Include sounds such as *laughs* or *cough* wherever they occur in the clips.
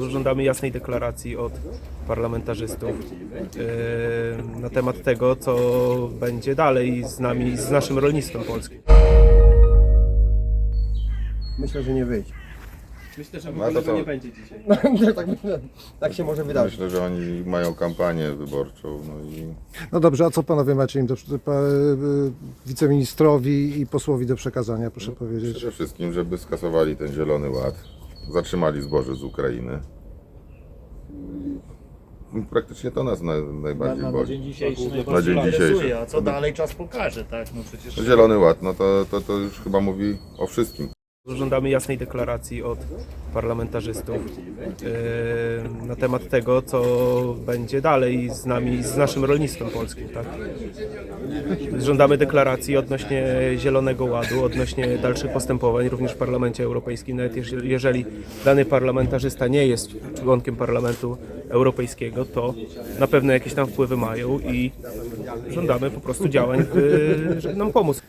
Żądamy jasnej deklaracji od parlamentarzystów yy, na temat tego, co będzie dalej z nami, z naszym rolnictwem polskim. Myślę, że nie wyjdzie. Myślę, że w No to ogóle go co? nie będzie dzisiaj. *laughs* tak, tak się może wydarzyć. Myślę, że oni mają kampanię wyborczą, no i No dobrze, a co panowie macie im do, pa- y, wiceministrowi i posłowi do przekazania, proszę powiedzieć? przede wszystkim, żeby skasowali ten zielony ład, zatrzymali zboże z Ukrainy. I Praktycznie to nas na, najbardziej Na, na dzień boli. dzisiejszy Na najbardziej dzień dzisiejszy. a co dalej czas pokaże, tak? No przecież Zielony ład, no to, to, to już chyba mówi o wszystkim. Żądamy jasnej deklaracji od parlamentarzystów yy, na temat tego, co będzie dalej z nami, z naszym rolnictwem polskim. Tak? Żądamy deklaracji odnośnie Zielonego Ładu, odnośnie dalszych postępowań również w Parlamencie Europejskim. Nawet jeżeli, dany parlamentarzysta nie jest członkiem Parlamentu Europejskiego, to na pewno jakieś tam wpływy mają i żądamy po prostu działań, yy, żeby nam pomóc.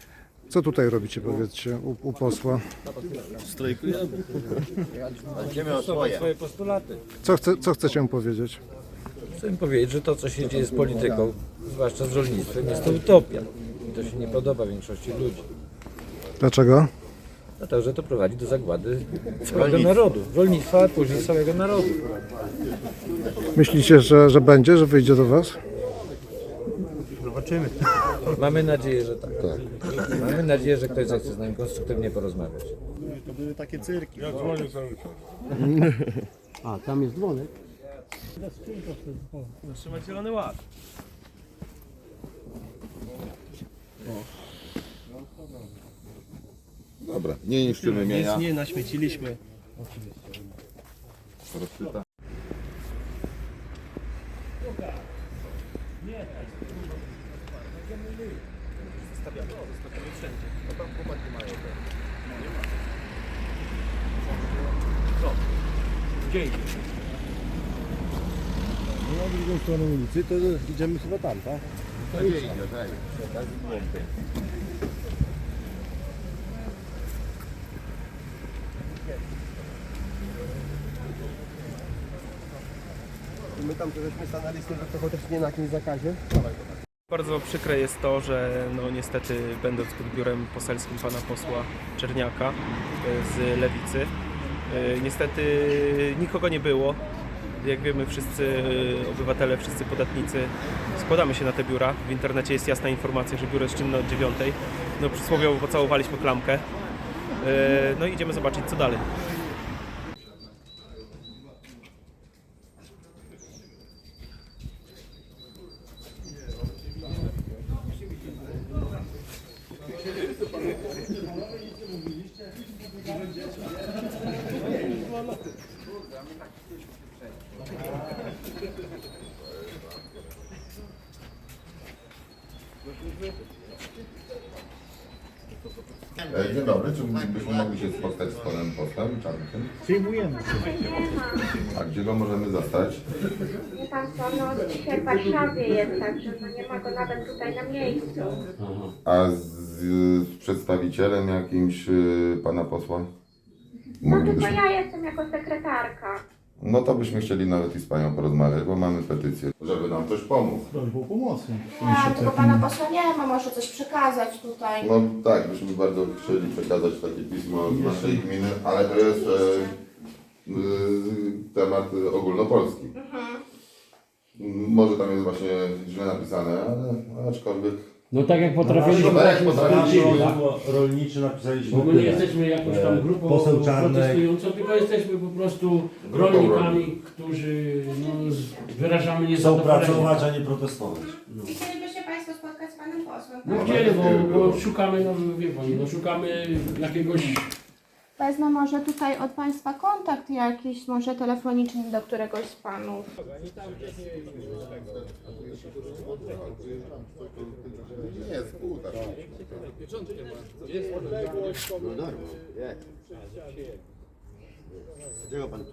Co tutaj robicie, powiedzcie, u, u posła? swoje postulaty. Co, chce, co chcecie mu powiedzieć? Chcę im powiedzieć, że to, co się dzieje z polityką, zwłaszcza z rolnictwem, jest to utopia. I to się nie podoba większości ludzi. Dlaczego? Dlatego, że to prowadzi do zagłady całego narodu. Rolnictwa, a później całego narodu. Myślicie, że, że będzie, że wyjdzie do was? *laughs* Mamy nadzieję, że tak. Mamy nadzieję, że ktoś zechce z nami konstruktywnie porozmawiać. to były takie cyrki. A, tam jest dzwonek. Trzymać Zielony Ład. Dobra, nie niszczymy mienia. Nic nie naśmieciliśmy. Rozsyta. No, na drugą stronę ulicy to idziemy chyba tam, tak? My tam, żeśmy stanęli z tym, że to chociaż nie na jakimś zakazie. Bardzo przykre jest to, że no niestety będąc pod biurem poselskim pana posła Czerniaka e, z Lewicy, e, niestety nikogo nie było. Jak wiemy wszyscy e, obywatele, wszyscy podatnicy składamy się na te biura. W internecie jest jasna informacja, że biuro jest czynne od dziewiątej. No przysłowiowo pocałowaliśmy klamkę. No i idziemy zobaczyć co dalej. Dzień dobry, czy byśmy mogli się spotkać z panem posłem Czarnkiem? Przyjmujemy. A gdzie go możemy zastać? Wie pan co, no dzisiaj w Warszawie jest, także no nie ma go nawet tutaj na miejscu. A z, z przedstawicielem jakimś y, pana posła? No tylko Moglibyśmy- ja jestem jako sekretarka. No to byśmy chcieli nawet i z panią porozmawiać, bo mamy petycję, żeby nam ktoś pomógł. Prośbą pomocy. Ja, tylko pana posła nie ma, może coś przekazać tutaj. No tak, byśmy bardzo chcieli przekazać takie pismo z naszej gminy, ale to jest e, y, temat ogólnopolski. M, Może tam jest właśnie źle napisane, ale aczkolwiek No tak jak potrafiliśmy, tak jak tak potrafiliśmy. rolniczy napisaliśmy my nie jesteśmy jakąś tam grupą Poseł Czarnek. protestującą, tylko jesteśmy po prostu Grupą rolnikami, którzy no, z- wyrażamy Chcą niezadowolenie. pracować, a nie protestować. I chcielibyście państwo spotkać z panem posłem. No tak? gdzie, bo, bo szukamy, no wie pani, no szukamy jakiegoś Wezmę może tutaj od państwa kontakt jakiś, może telefoniczny do któregoś z panów. nie jest tak. Czego pan?